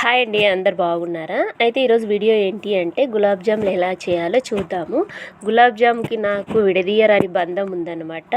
Hi అండి అందరు బాగున్నారా? అయితే ఈరోజు వీడియో ఏంటి అంటే గులాబ్ జాములు ఎలా చేయాలో చూద్దాము. గులాబ్ జామ్కి నాకు విడదీయరాని బంధం ఉందన్నమాట.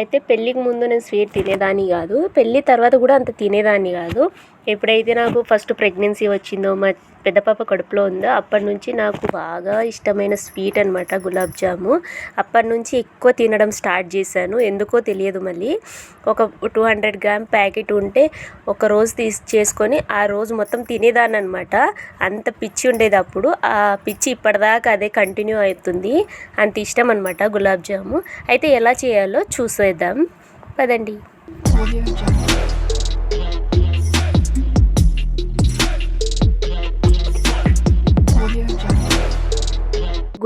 అయితే పెళ్ళికి ముందు నేను స్వీట్ తినేదాన్ని కాదు పెళ్ళి తర్వాత కూడా అంత తినేదాన్ని కాదు. ఎప్పుడైతే నాకు ఫస్ట్ ప్రెగ్నెన్సీ వచ్చిందో మా పెద్ద పాప కడుపులో ఉందో అప్పటి నుంచి నాకు బాగా ఇష్టమైన స్వీట్ అనమాట గులాబ్ జాము. అప్పటి నుంచి ఎక్కువ తినడం స్టార్ట్ చేశాను. ఎందుకో తెలియదు మళ్ళీ. ఒక టూ హండ్రెడ్ గ్రామ్ ప్యాకెట్ ఉంటే ఒక రోజు తీసి చేసుకొని ఆ రోజు మొత్తం తినేదాన్ని అనమాట అంత పిచ్చి ఉండేది అప్పుడు. ఆ పిచ్చి ఇప్పటిదాకా అదే కంటిన్యూ అవుతుంది. అంత ఇష్టం అనమాట గులాబ్ జాము. అయితే ఎలా చేయాలో చూసేద్దాం. పదండి.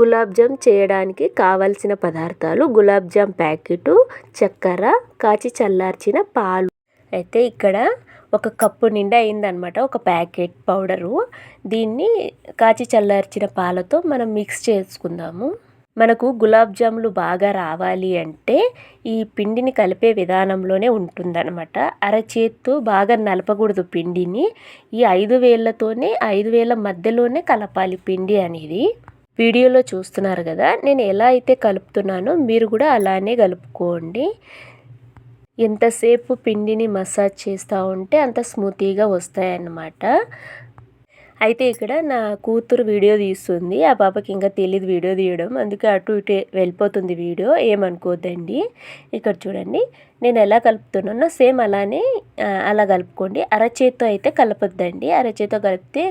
గులాబ్ జామ్ చేయడానికి కావలసిన పదార్థాలు గులాబ్ జామ్ ప్యాకెట్ చక్కెర కాచి చల్లార్చిన పాలు. అయితే ఇక్కడ ఒక కప్పు నిండా అయిందనమాట ఒక ప్యాకెట్ పౌడరు. దీన్ని కాచి చల్లార్చిన పాలతో మనం మిక్స్ చేసుకుందాము. మనకు గులాబ్ జాములు బాగా రావాలి అంటే ఈ పిండిని కలిపే విధానంలోనే ఉంటుందన్నమాట. అరచేత్తో బాగా నలపకూడదు పిండిని. ఈ ఐదు వేళ్ళతోనే ఐదు వేల మధ్యలోనే కలపాలి పిండి అనేది. వీడియోలో చూస్తున్నారు కదా నేను ఎలా అయితే కలుపుతున్నానో మీరు కూడా అలానే కలుపుకోండి. ఎంతసేపు పిండిని మసాజ్ చేస్తూ ఉంటే అంత స్మూతీగా వస్తాయన్నమాట. అయితే ఇక్కడ నా కూతురు వీడియో తీస్తుంది. ఆ పాపకి ఇంకా తెలియదు వీడియో తీయడం. అందుకే అటు ఇటు వెళ్ళిపోతుంది వీడియో. ఏమనుకోద్దండి? ఇక్కడ చూడండి. నేను ఎలా కలుపుతున్నానో సేమ్ అలానే అలా కలుపుకోండి. అరచేత్తో అయితే కలపొద్దండి. అరచేత్తో కలిపితే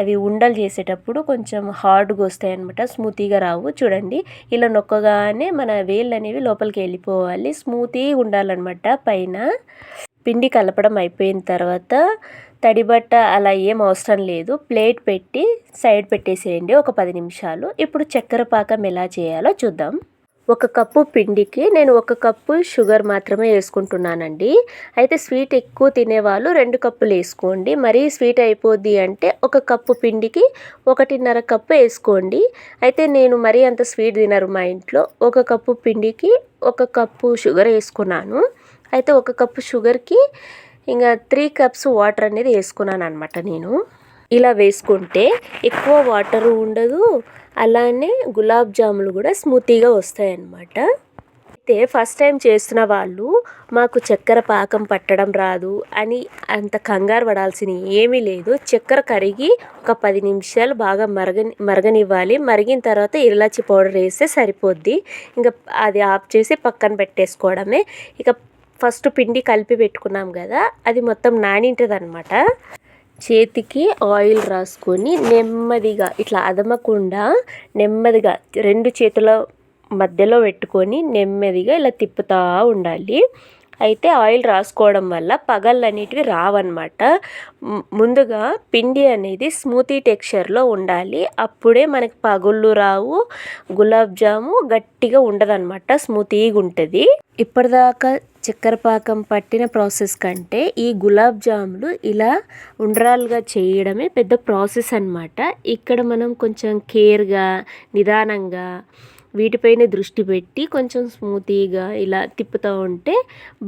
అవి ఉండలు చేసేటప్పుడు కొంచెం హార్డ్గా వస్తాయి అనమాట స్మూతీగా రావు. చూడండి. ఇలా నొక్కగానే మన వేళ్ళు అనేవి లోపలికి వెళ్ళిపోవాలి. స్మూతీగా ఉండాలన్నమాట పైన. పిండి కలపడం అయిపోయిన తర్వాత తడి బట్ట అలా ఏం అవసరం లేదు. ప్లేట్ పెట్టి సైడ్ పెట్టేసేయండి. ఒక పది నిమిషాలు. ఇప్పుడు చక్కెర పాకం ఎలా చేయాలో చూద్దాం. ఒక కప్పు పిండికి నేను ఒక కప్పు షుగర్ మాత్రమే వేసుకుంటున్నానండి. అయితే స్వీట్ ఎక్కువ తినేవాళ్ళు రెండు కప్పులు వేసుకోండి. మరీ స్వీట్ అయిపోద్ది అంటే ఒక కప్పు పిండికి ఒకటిన్నర కప్పు వేసుకోండి. అయితే నేను మరీ అంత స్వీట్ తినరు మా ఇంట్లో. ఒక కప్పు పిండికి ఒక కప్పు షుగర్ వేసుకున్నాను. అయితే ఒక కప్పు షుగర్కి ఇంకా త్రీ కప్స్ వాటర్ అనేది వేసుకున్నాను అనమాట నేను. ఇలా వేసుకుంటే ఎక్కువ వాటర్ ఉండదు అలానే గులాబ్ జాములు కూడా స్మూతీగా వస్తాయి అన్నమాట అయితే ఫస్ట్ టైం చేస్తున్న వాళ్ళు మాకు చక్కెర పాకం పట్టడం రాదు అని అంత కంగారు పడాల్సిన ఏమీ లేదు. చక్కెర కరిగి ఒక పది నిమిషాలు బాగా మరగని మరగనివ్వాలి. మరిగిన తర్వాత ఇలాచి పౌడర్ వేస్తే సరిపోద్ది. ఇంకా అది ఆఫ్ చేసి పక్కన పెట్టేసుకోవడమే. ఇక ఫస్ట్ పిండి కలిపి పెట్టుకున్నాం కదా అది మొత్తం నానింటదనమాట చేతికి ఆయిల్ రాసుకొని నెమ్మదిగా ఇట్లా అదమకుండా నెమ్మదిగా రెండు చేతుల మధ్యలో పెట్టుకొని నెమ్మదిగా ఇలా తిప్పుతూ ఉండాలి. అయితే ఆయిల్ రాసుకోవడం వల్ల పగళ్ళు అనేటివి రావన్నమాట ముందుగా పిండి అనేది స్మూతీ టెక్స్చర్లో ఉండాలి. అప్పుడే మనకి పగుళ్ళు రావు గులాబ్ జాము గట్టిగా ఉండదన్నమాట స్మూతీగా ఉంటుంది ఇప్పటిదాకా చక్కెర పాకం పట్టిన ప్రాసెస్ కంటే ఈ గులాబ్ జాములు ఇలా ఉండ్రాలుగా చేయడమే పెద్ద ప్రాసెస్ అనమాట ఇక్కడ మనం కొంచెం కేర్గా నిదానంగా వీటిపైన దృష్టి పెట్టి కొంచెం స్మూతీగా ఇలా తిప్పుతూ ఉంటే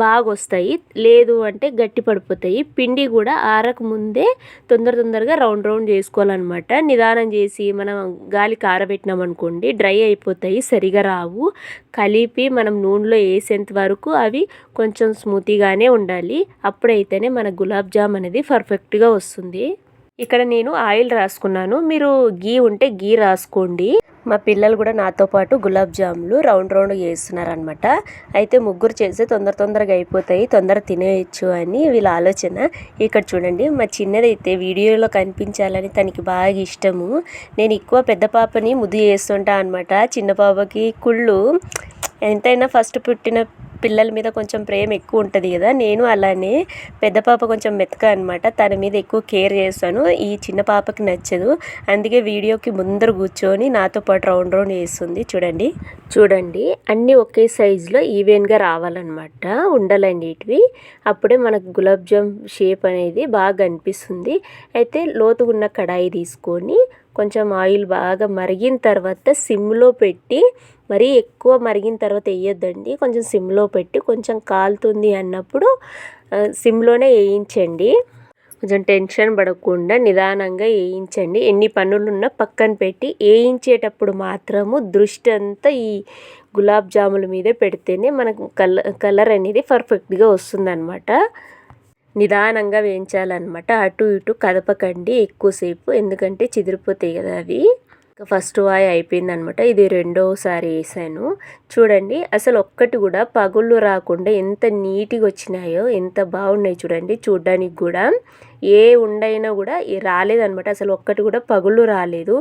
బాగా వస్తాయి లేదు అంటే గట్టి పడిపోతాయి. పిండి కూడా ఆరక ముందే తొందర తొందరగా రౌండ్ రౌండ్ చేసుకోవాలన్నమాట. నిదానం చేసి మనం గాలికి ఆరబెట్టినాం అనుకోండి డ్రై అయిపోతాయి సరిగా రావు. కలిపి మనం నూనెలో వేసేంత వరకు అవి కొంచెం స్మూతీగానే ఉండాలి. అప్పుడైతేనే మన గులాబ్ జామ్ అనేది పర్ఫెక్ట్గా వస్తుంది. ఇక్కడ నేను ఆయిల్ రాసుకున్నాను. మీరు గీ ఉంటే గీ రాసుకోండి. మా పిల్లలు కూడా నాతో పాటు గులాబ్ జాములు రౌండ్ రౌండ్ చేస్తున్నారనమాట అయితే ముగ్గురు చేస్తే తొందర తొందరగా అయిపోతాయి. తొందర తినేయచ్చు అని వీళ్ళ ఆలోచన. ఇక్కడ చూడండి మా చిన్నదైతే వీడియోలో కనిపించాలని తనకి బాగా ఇష్టము. నేను ఎక్కువ పెద్ద పాపని ముద్దు చేస్తుంటా అనమాట చిన్న పాపకి కుళ్ళు ఎంతైనా ఫస్ట్ పుట్టిన పిల్లల మీద కొంచెం ప్రేమ ఎక్కువ ఉంటుంది కదా నేను అలానే పెద్ద పాప కొంచెం మెత్తక అనమాట తన మీద ఎక్కువ కేర్ చేస్తాను ఈ చిన్న పాపకి నచ్చదు అందుకే వీడియోకి ముందర కూర్చొని నాతో పాటు రౌండ్ రౌండ్ వేస్తుంది చూడండి. చూడండి అన్నీ ఒకే సైజులో ఈవెన్గా రావాలన్నమాట ఉండలన్నిటివి అప్పుడే మనకు గులాబ్ జామ్ షేప్ అనేది బాగా అనిపిస్తుంది. అయితే లోతుగా ఉన్న కడాయి తీసుకొని కొంచెం ఆయిల్ బాగా మరిగిన తర్వాత సిమ్లో పెట్టి మరీ ఎక్కువ మరిగిన తర్వాత వేయొద్దండి. కొంచెం సిమ్లో పెట్టి కొంచెం కాలుతుంది అన్నప్పుడు సిమ్లోనే వేయించండి. కొంచెం టెన్షన్ పడకుండా నిదానంగా వేయించండి. ఎన్ని పనులున్నా పక్కన పెట్టి వేయించేటప్పుడు మాత్రము దృష్టి అంతా ఈ గులాబ్ జాముల మీదే పెడితేనే మనకు కలర్ కలర్ అనేది పర్ఫెక్ట్గా వస్తుందన్నమాట. నిదానంగా వేయించాలన్నమాట. అటు ఇటు కదపకండి ఎక్కువసేపు. ఎందుకంటే చిదిరిపోతాయి కదా అవి. ఫస్ట్ వాయి అయిపోయింది అనమాట ఇది రెండోసారి వేసాను. చూడండి అసలు ఒక్కటి కూడా పగుళ్ళు రాకుండా ఎంత నీట్గా వచ్చినాయో ఎంత బాగున్నాయి చూడండి చూడ్డానికి కూడా. ఏ ఉండైనా కూడా రాలేదనమాట. అసలు ఒక్కటి కూడా పగుళ్ళు రాలేదు.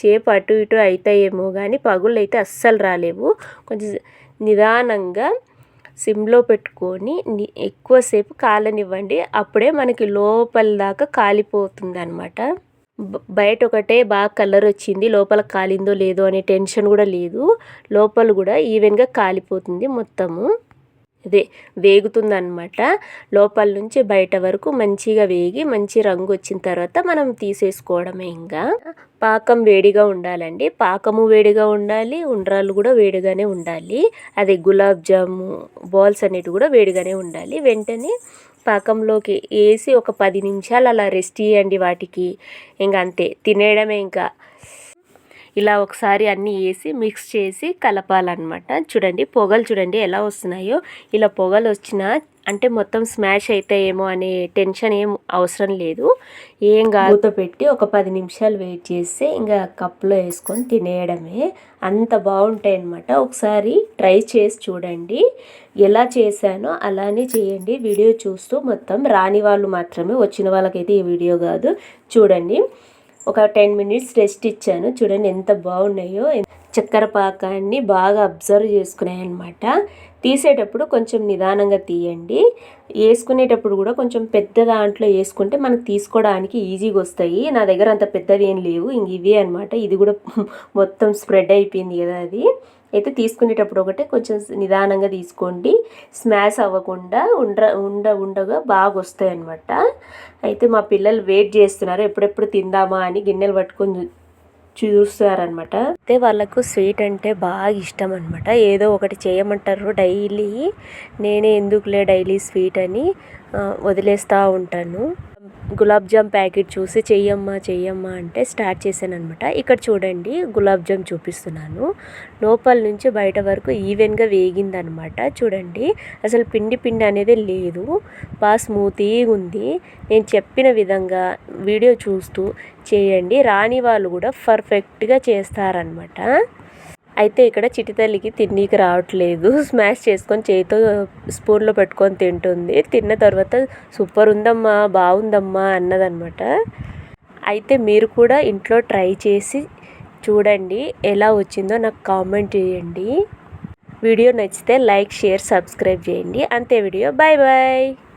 షేప్ అటు ఇటు అవుతాయేమో కానీ పగుళ్ళు అయితే అస్సలు రాలేవు. కొంచెం నిదానంగా సిమ్లో పెట్టుకొని ఎక్కువసేపు కాలనివ్వండి. అప్పుడే మనకి లోపల దాకా కాలిపోతుంది అనమాట బయట ఒకటే బాగా కలర్ వచ్చింది లోపల కాలిందో లేదో అనే టెన్షన్ కూడా లేదు. లోపల కూడా ఈవెన్గా కాలిపోతుంది మొత్తము. అదే వేగుతుందన్నమాట. లోపల నుంచి బయట వరకు మంచిగా వేగి మంచి రంగు వచ్చిన తర్వాత మనం తీసేసుకోవడమే ఇంకా. పాకం వేడిగా ఉండాలండి. పాకము వేడిగా ఉండాలి ఉండ్రాలు కూడా వేడిగానే ఉండాలి. అదే గులాబ్ జాము బాల్స్ అనేటివి కూడా వేడిగానే ఉండాలి. వెంటనే పాకంలోకి వేసి ఒక పది నిమిషాలు అలా రెస్ట్ ఇవ్వండి వాటికి. ఇంకా అంతే తినేయడమే ఇంకా. ఇలా ఒకసారి అన్నీ వేసి మిక్స్ చేసి కలపాలన్నమాట. చూడండి పొగలు చూడండి ఎలా వస్తున్నాయో. ఇలా పొగలు వచ్చినా అంటే మొత్తం స్మాష్ అవుతాయేమో అనే టెన్షన్ ఏం అవసరం లేదు. ఏం కాదు. పెట్టి ఒక పది నిమిషాలు వెయిట్ చేస్తే ఇంకా కప్లో వేసుకొని తినేయడమే అంత బాగుంటాయి అనమాట ఒకసారి ట్రై చేసి చూడండి. ఎలా చేశానో అలానే చేయండి. వీడియో చూస్తూ మొత్తం రాని వాళ్ళు మాత్రమే వచ్చిన వాళ్ళకైతే ఈ వీడియో కాదు. చూడండి. ఒక టెన్ మినిట్స్ రెస్ట్ ఇచ్చాను. చూడండి ఎంత బాగున్నాయో. చక్కెర పాకాన్ని బాగా అబ్జర్వ్ చేసుకున్నాయి అనమాట తీసేటప్పుడు కొంచెం నిదానంగా తీయండి. వేసుకునేటప్పుడు కూడా కొంచెం పెద్ద దాంట్లో వేసుకుంటే మనకు తీసుకోవడానికి ఈజీగా వస్తాయి. నా దగ్గర అంత పెద్దవి ఏం లేవు. ఇంక ఇవే అనమాట ఇది కూడా మొత్తం స్ప్రెడ్ అయిపోయింది కదా అది. అయితే తీసుకునేటప్పుడు ఒకటే కొంచెం నిదానంగా తీసుకోండి. స్మాష్ అవ్వకుండా ఉండ ఉండ ఉండగా బాగా వస్తాయి అనమాట అయితే మా పిల్లలు వెయిట్ చేస్తున్నారు. ఎప్పుడెప్పుడు తిందామా అని గిన్నెలు పట్టుకొని చూస్తారనమాట అయితే వాళ్ళకు స్వీట్ అంటే బాగా ఇష్టం అనమాట ఏదో ఒకటి చేయమంటారు డైలీ. నేనే ఎందుకులే డైలీ స్వీట్ అని వదిలేస్తూ ఉంటాను. గులాబ్ జామ్ ప్యాకెట్ చూసి చెయ్యమ్మా చెయ్యమ్మా అంటే స్టార్ట్ చేశాను అనమాట ఇక్కడ చూడండి గులాబ్ జామ్ చూపిస్తున్నాను. లోపల నుంచి బయట వరకు ఈవెన్గా వేగిందనమాట చూడండి అసలు పిండి పిండి అనేది లేదు. బాగా స్మూతీగా ఉంది. నేను చెప్పిన విధంగా వీడియో చూస్తూ చేయండి. రాని వాళ్ళు కూడా పర్ఫెక్ట్గా చేస్తారనమాట అయితే ఇక్కడ చిటితల్లికి తిన్నీకి రావట్లేదు. స్మాష్ చేసుకొని చేతితో స్పూన్లో పెట్టుకొని తింటుంది. తిన్న తర్వాత సూపర్ ఉందమ్మా బాగుందమ్మా అన్నదనమాట అయితే మీరు కూడా ఇంట్లో ట్రై చేసి చూడండి ఎలా వచ్చిందో నాకు కామెంట్ చేయండి. వీడియో నచ్చితే లైక్ షేర్ సబ్స్క్రైబ్ చేయండి. అంతే వీడియో. Bye bye.